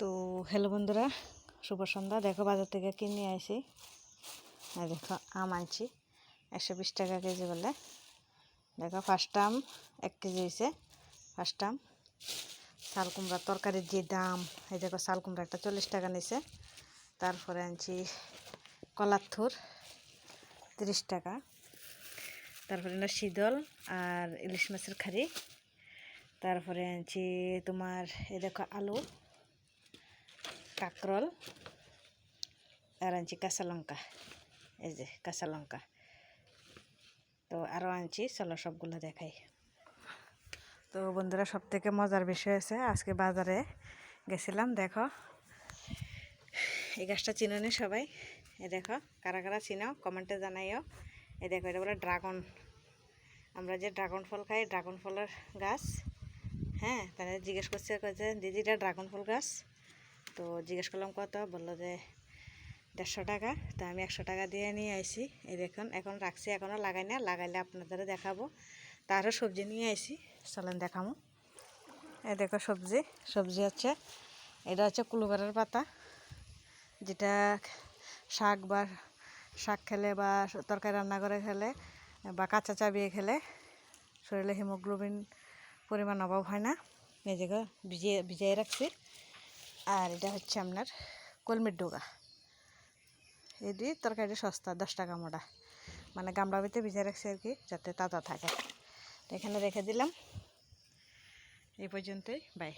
তো হ্যালো বন্ধুরা, শুভ সন্ধ্যা। দেখো বাজার থেকে কিনে আইছি? আর দেখো, আম আনছি, একশো বিশ টাকা কেজি বলে। দেখো ফার্স্ট আম এক কেজি হয়েছে ফার্স্ট আম। শাল কুমড়ার তরকারির যে দাম, এই দেখো শাল কুমড়া একটা চল্লিশ টাকা নিছে। তারপরে আনছি কলার থুর, তিরিশ টাকা। তারপরে না শীতল আর ইলিশ মাছের খারি তারপরে আনছি তোমার, এই দেখো, আলু। কাকরল, আর আনছি কাঁচা লঙ্কা এই যে কাঁচা লঙ্কা তো আরও আনছি, চলো সবগুলো দেখাই। তো বন্ধুরা সব থেকে মজার বিষয় আছে আজকে বাজারে গেছিলাম, দেখো। এই গাছটা চিনো নি সবাই? এই দেখো, কারা কারা চিনো, কমেন্টে জানাইও। এই দেখো, এটা বলে ড্রাগন। আমরা যে ড্রাগন ফল খাই, ড্রাগন ফলের গাছ হ্যাঁ? তাহলে জিজ্ঞেস করছে কয়েছে দিদি এটা ড্রাগন ফল গাছ? তো জিজ্ঞেস করলাম, কত? বলল যে, দেড়শো টাকা। তো আমি একশো টাকা দিয়ে নিয়ে আইছি। এই দেখুন, এখন রাখছি এখনও লাগাই না লাগাইলে আপনাদের দেখাবো। তারও সবজি নিয়ে আইছি। চলেন দেখাবো এই দেখো সবজি সবজি হচ্ছে, এটা হচ্ছে কুলুবারের পাতা। যেটা শাক বা শাক খেলে বা তরকারি রান্না করে খেলে বা কাঁচা চাবিয়ে খেলে, শরীরে হিমোগ্লোবিন পরিমাণ অভাব হয় না। জায়গা ভিজিয়ে ভিজিয়ে রাখছি। আর এটা হচ্ছে আপনার কলমির ডোগা। এই তরকারি তরকারিটা সস্তা, দশ টাকা মোটা মানে গামলা ভিতরে ভিজে রাখছি আর কি, যাতে তাজা থাকে। এখানে রেখে দিলাম। এই পর্যন্তই, বাই।